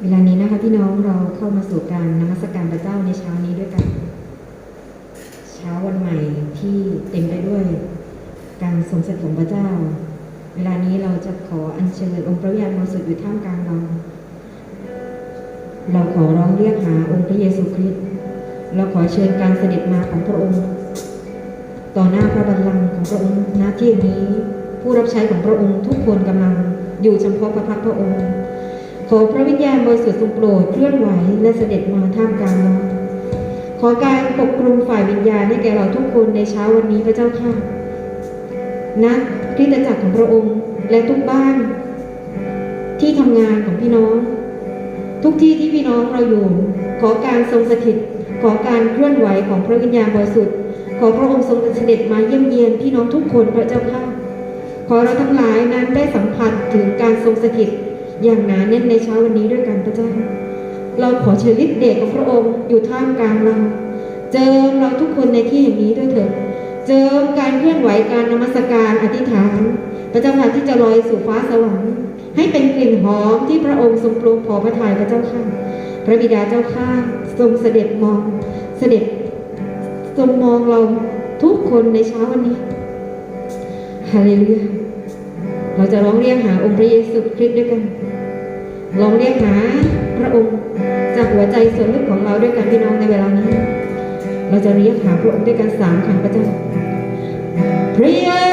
เวลานี้นะคะพี่น้องเราเข้ามาสู่การนมัสการพระเจ้าในเช้านี้ด้วยกัน เช้าวันใหม่ที่เต็มไปด้วย การทรงสถิตของพระเจ้า เวลานี้เราจะขออัญเชิญองค์พระวิญญาณบริสุทธิ์อยู่ท่ามกลางเรา เราขอร้องเรียกหาองค์พระเยซูคริสต์เราขอเชิญการเสด็จมาของพระองค์ ต่อหน้าพระบัลลังก์ของพระองค์ณที่นี้ ผู้รับใช้ของพระองค์ทุกคนกำลังอยู่เฉพาะพระพักพระองค์ ขอพระวิญญาณบริสุทธิ์ทรงโปรดเคลื่อนไหวและเสด็จมาท่ามกลางเราขอการปกคลุมฝ่ายวิญญาณให้แก่เราทุกคนในเช้าวันนี้พระเจ้าค่ะณคริสตจักรของพระองค์และทุกบ้าน ที่ทำงานของพี่น้อง ทุกที่ที่พี่น้องเราอยู่ ขอการทรงสถิต ขอการเคลื่อนไหวของพระวิญญาณบริสุทธิ์ขอพระองค์ทรงเสด็จมาเยี่ยมเยียนพี่น้องทุกคนพระเจ้าค่ะขอเราทั้งหลายนั้นได้สัมผัสถึงการทรงสถิต อย่างหนาแน่นในเช้าวันนี้ด้วยกันพระเจ้า เราขอเชิญฤทธิ์เดชของพระองค์อยู่ท่ามกลางเรา เจิมเราทุกคนในที่แห่งนี้ด้วยเถิดเจิมการเคลื่อนไหวการนมัสการอธิษฐานพระเจ้าค่ะที่จะลอยสู่ฟ้าสวรรค์ให้เป็นกลิ่นหอมที่พระองค์ทรงปรุงพอพระทัยพระเจ้าค่ะ พระบิดาเจ้าข้าทรงเสด็จมอง เสด็จทรงมองเราทุกคนในเช้าวันนี้ฮาเลลูยา เราจะร้องเรียกหาองค์พระเยซูคริสต์ด้วยกันร้องเรียกหาพระองค์จากหัวใจส่วนลึกของเราด้วยกันพี่น้องในเวลานี้ เราจะเรียกหาพระองค์ด้วยกันสามครั้งพระเจ้าพระเย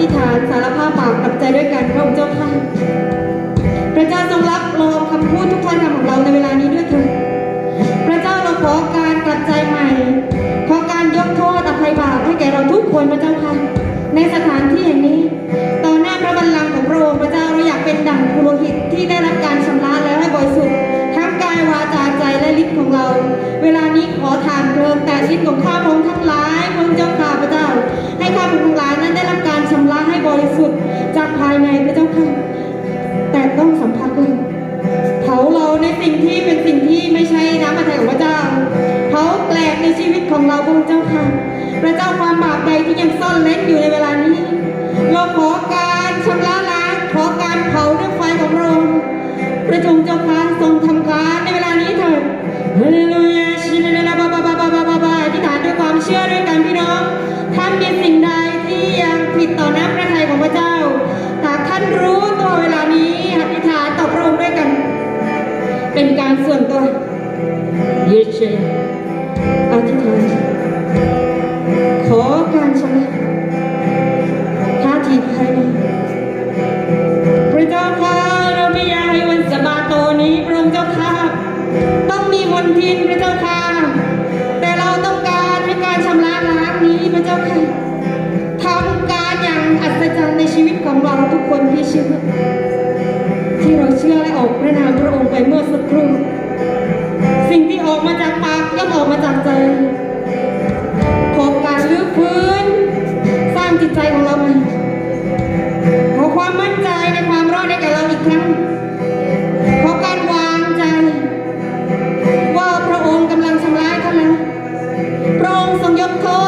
ธิษฐานสารภาพบาปกลับใจด้วยกันพระองค์เจ้าค่ะพระเจ้าทรงรับรองคำพูดทุกท่านคำของเราในเวลานี้ด้วยเถิดพระเจ้าเราขอการกลับใจใหม่ขอการยกโทษอภัยบาปให้แก่เราทุกคนพระเจ้าค่ะในสถานที่แห่งนี้ต่อหน้าพระบัลลังก์ของพระองค์พระเจ้าเราอยากเป็นดั่งปุโรหิตที่ได้รับการชำระแล้วให้บริสุทธิ์ทั้งกายวาจาใจและลิ้นของเรา เวลานี้ขอทานเพลิงแต่ลิ้นของข้าพระองค์ทั้งหลายพระองค์เจ้าข้าพระเจ้า ให้ข้าพระองค์ทั้งหลายนั้นได้รับ สุทธิ์จากภายในพระเจ้าค่ะ แต่ต้องสัมผัสเลยเผาเราในสิ่งที่เป็นสิ่งที่ไม่ใช่น้ำพระทัยของพระเจ้าเผาแกลกในชีวิตของเราพระเจ้าค่ะ พระเจ้าความบาปใดที่ยังซ่อนเล้นอยู่ในเวลานี้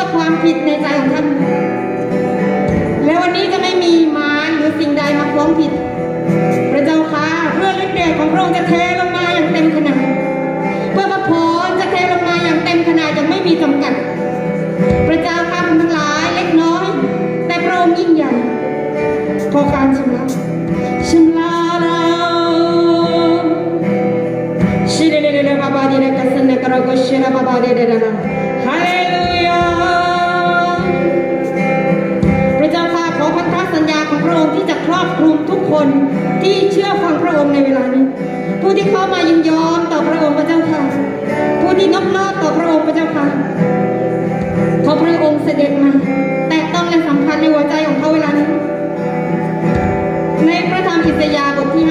ษความผิดในใจของท่าน และวันนี้จะไม่มีมารหรือสิ่งใดมาฟ้องผิด พระเจ้าค่ะเพื่อฤทธิ์เดชของพระองค์จะเทลงมาอย่างเต็มขนาดเพื่อพระพรจะเทลงมาอย่างเต็มขนาดอย่างไม่มีจำกัด พระเจ้าข้าทั้งหลายเล็กน้อย แต่พระองค์ยิ่งใหญ่ขอการชำระชำระเราชิเดเดเดบาบาดีเดกัสเนกรกชราบาบาเดเดดาฮาเล คนที่เชื่อฟังพระองค์ในเวลานี้ ผู้ที่เข้ามายินยอมต่อพระองค์พระเจ้าค่ะ ผู้ที่นอบน้อมต่อพระองค์พระเจ้าค่ะขอพระองค์เสด็จมา แตะต้องและสัมพันธ์ในหัวใจของเขาเวลานี้ ในพระธรรมอิสยาห์บทที่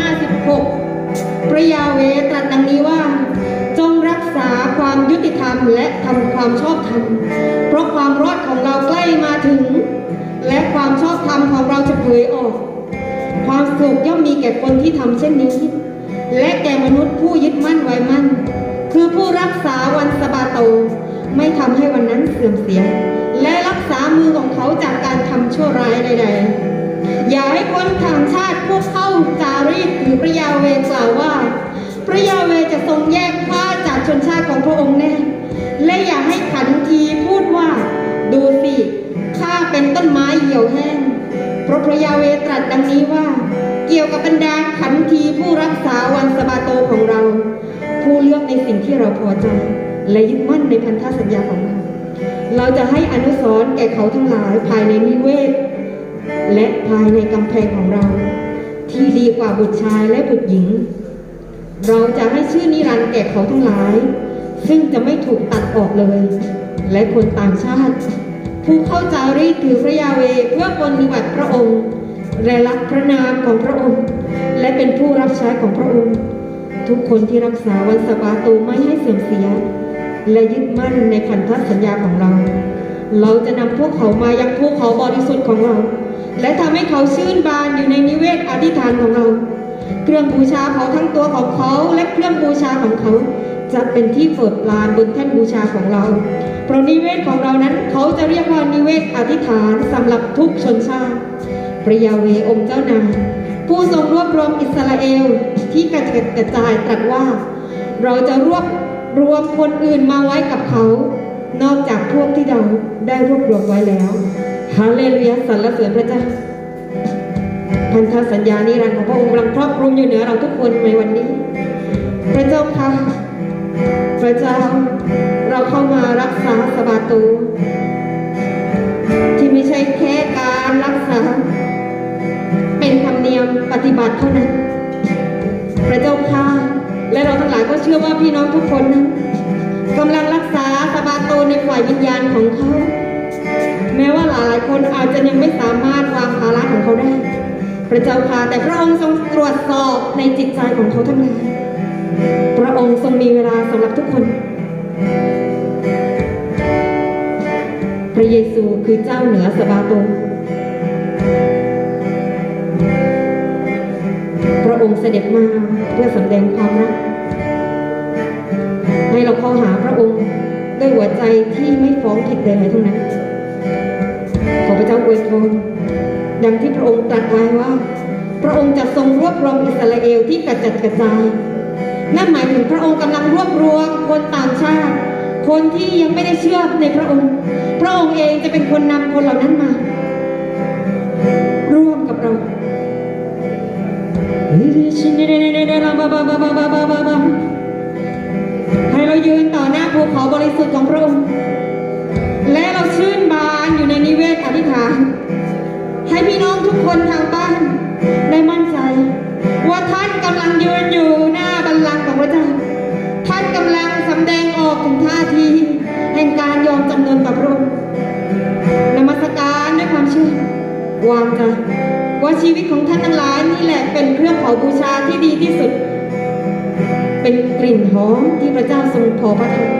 56 พระยาเวตรัสดังนี้ว่า จงรักษาความยุติธรรมและทำความชอบธรรม เพราะความรอดของเราใกล้มาถึง และความชอบธรรมของเราจะเผยออก ความสุขย่อมมีแก่คนที่ทำเช่นนี้ และแก่มนุษย์ผู้ยึดมั่นไว้มั่น คือผู้รักษาวันสบาโต ไม่ทำให้วันนั้นเสื่อมเสีย และรักษามือของเขาจากการทำชั่วร้ายใด ๆ อย่าให้คนต่างชาติพวกเข้าจารีตถือพระยาเวกล่าวว่า พระยาเวจะทรงแยกข้าจากชนชาติของพระองค์แน่ และอย่าให้ขันทีพูดว่า ดูสิข้าเป็นต้นไม้เหี่ยวแห้งเพราะพระยาเวตรัสดังนี้ว่า ที่เราพอใจ และยึดมั่นในพันธสัญญาของเรา เราจะให้อนุสรณ์แก่เขาทั้งหลายภายในนิเวศ และภายในกำแพงของเรา ที่ดีกว่าบุตรชายและบุตรหญิง เราจะให้ชื่อนิรันดร์แก่เขาทั้งหลาย ซึ่งจะไม่ถูกตัดออกเลย และคนต่างชาติ ผู้เข้าจารีถือพระยาเวเพื่อปฏิบัติพระองค์และรักพระนามของพระองค์ และเป็นผู้รับใช้ของพระองค์ ทุกคนที่รักษาวันสะบาโตไม่ให้เสื่อมเสีย และยึดมั่นในพันธสัญญาของเรา เราจะนำพวกเขามายังภูเขาบริสุทธิ์ของเรา และทำให้เขาชื่นบานอยู่ในนิเวศอธิษฐานของเรา เครื่องบูชาเของทั้งตัวของเขาและเครื่องบูชาของเขา จะเป็นที่โปรดปรานบนแท่นบูชาของเรา เพราะนิเวศของเรานั้นเขาจะเรียกว่านิเวศอธิษฐานสำหรับทุกชนชาติพระยาเวองค์เจ้านายผู้ทรงรวบรวมอิสราเอล ที่กระจัดกระจายตรัสว่า เราจะรวบรวมคนอื่นมาไว้กับเขา นอกจากพวกที่เราได้รวบรวมไว้แล้วฮาเลลูยาสรรเสริญพระเจ้าพันธสัญญานิรันดร์ของพระองค์กำลังครอบคลุมอยู่เหนือเราทุกคนในวันนี้ พระเจ้าค่ะพระเจ้าเราเข้ามารักษาสบาตู ที่ไม่ใช่แค่การรักษา เป็นธรรมเนียมปฏิบัติเท่านั้น พระเจ้าค่ะ และเราทั้งหลายก็เชื่อว่าพี่น้องทุกคนนั้นกำลังรักษาสบาโตในฝ่ายวิญญาณของเขา แม้ว่าหลายๆคนอาจจะยังไม่สามารถวางภาระของเขาได้ พระเจ้าค่ะแต่พระองค์ทรงตรวจสอบในจิตใจของเขาทั้งหลายพระองค์ทรงมีเวลาสำหรับทุกคน พระเยซูคือเจ้าเหนือสบาโต ระองค์เสด็จมาเพื่อสำแดงความรักให้เราเข้าหาพระองค์ด้วยหัวใจที่ไม่ฟ้องผิดใดๆทั้งนั้น ขอพระเจ้าอวยพรดังที่พระองค์ตรัสไว้ว่า พระองค์จะทรงรวบรวมอิสราเอลที่กระจัดกระจาย นั่นหมายถึงพระองค์กำลังรวบรวมคนต่างชาติ คนที่ยังไม่ได้เชื่อในพระองค์ พระองค์เองจะเป็นคนนำคนเหล่านั้นมา ร่วมกับเรา ให้เรายืนต่อหน้าภูเขาบริสุทธิ์ของพระองค์และเราชื่นบานอยู่ในนิเวศอธิษฐาน ให้พี่น้องทุกคนทางบ้านได้มั่นใจ ว่าท่านกำลังยืนอยู่หน้าบัลลังก์ของพระเจ้าท่านกำลังสำแดงออกถึงท่าทีแห่งการยอมจำนนต่อพระองค์นมัสการด้วยความเชื่อ วางใจว่าชีวิตของท่านทั้งหลายนี่แหละเป็นเครื่องเผาบูชาที่ดีที่สุด เป็นกลิ่นหอมที่พระเจ้าทรงพอพระทัย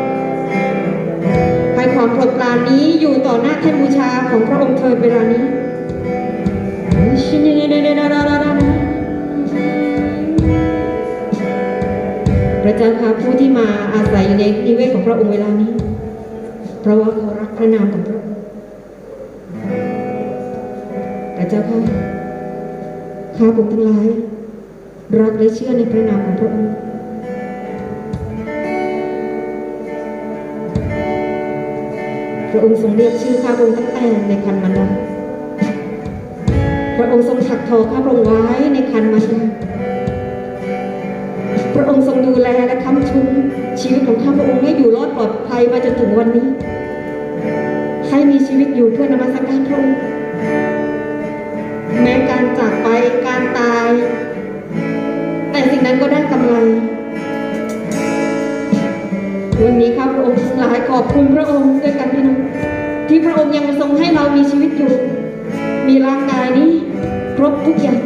ให้ความโปรดปรานนี้อยู่ต่อหน้าแท่นบูชาของพระองค์เถิดเวลานี้พระเจ้าค่ะผู้ที่มาอาศัยอยู่ในนิเวศของพระองค์เวลานี้ เพราะว่าเขารักพระนามของพระองค์ เจ้าค่ะข้าบุกทั้งหลาย รักและเชื่อในพระนามของพระองค์พระองค์ทรงเรียกชื่อข้าพระองค์ตั้งแต่ในคันมนุษพระองค์ทรงถักทอข้าพระองค์ไว้ในคันมันพระองค์ทรงดูแลและค้ำชุนชีวิตของข้าพระองค์ให้อยู่รอดปลอดภัยมาจนถึงวันนี้ ให้มีชีวิตอยู่เพื่อนมัสการพระองค์ แม้การจากไปการตาย แต่สิ่งนั้นก็ได้กำไร วันนี้ข้าพระองค์หลายขอบคุณพระองค์ด้วยกันพี่น้องที่พระองค์ยังทรงให้เรามีชีวิตอยู่ มีร่างกายนี้ครบทุกอย่าง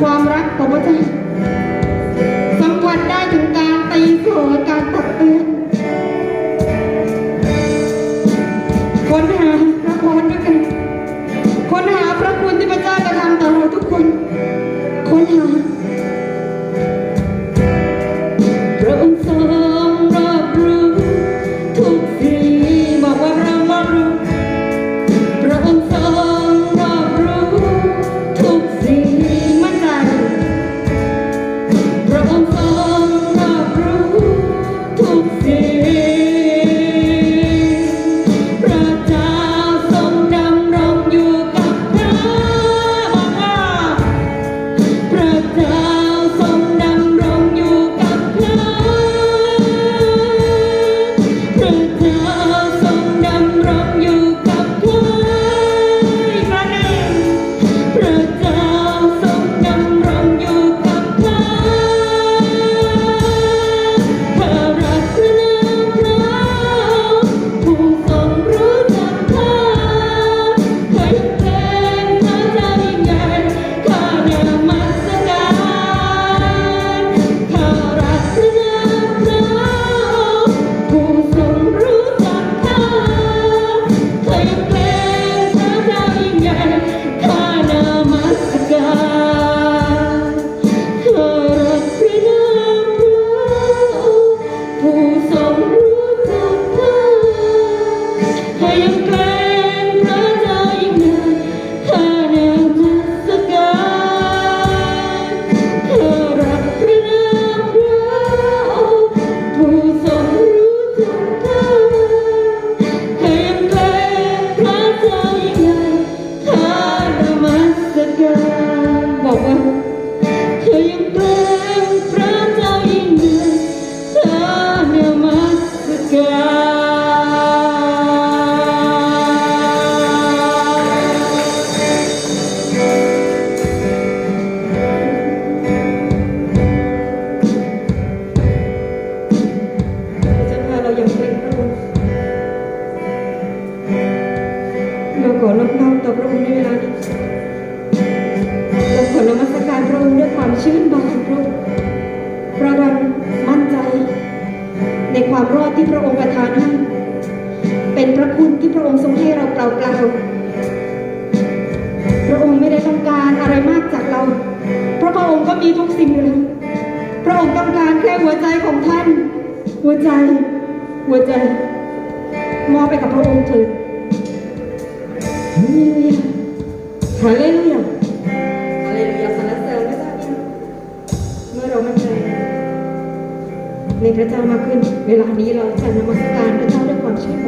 ความรักของพระเจ้า ข้ รอดที่พระองค์ประทานให้เป็นพระคุณที่พระองค์ทรงให้เราเปล่าเปล่าพระองค์ไม่ได้ต้องการอะไรมากจากเราเพราะพระองค์ก็มีทุกสิ่งอยู่แล้วพระองค์ต้องการแค่หัวใจของท่าน หัวใจ หัวใจ มอบไปกับพระองค์เถิดฮาเลลูยาฮาเลลูยาฮาเลลูยาสรรเสริญพระเจ้าค่ะเมื่อเรามั่นใจในพระเจ้ามากขึ้น เวลานี้เราจะนมัสการพระเจ้าด้วยความเชื่อ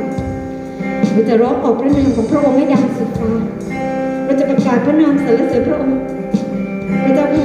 เราจะร้องขอพระนามของพระองค์ให้ดังสุดฟ้าเราจะประกาศพระนามสรรเสริญพระองค์พระเจ้าค่ะ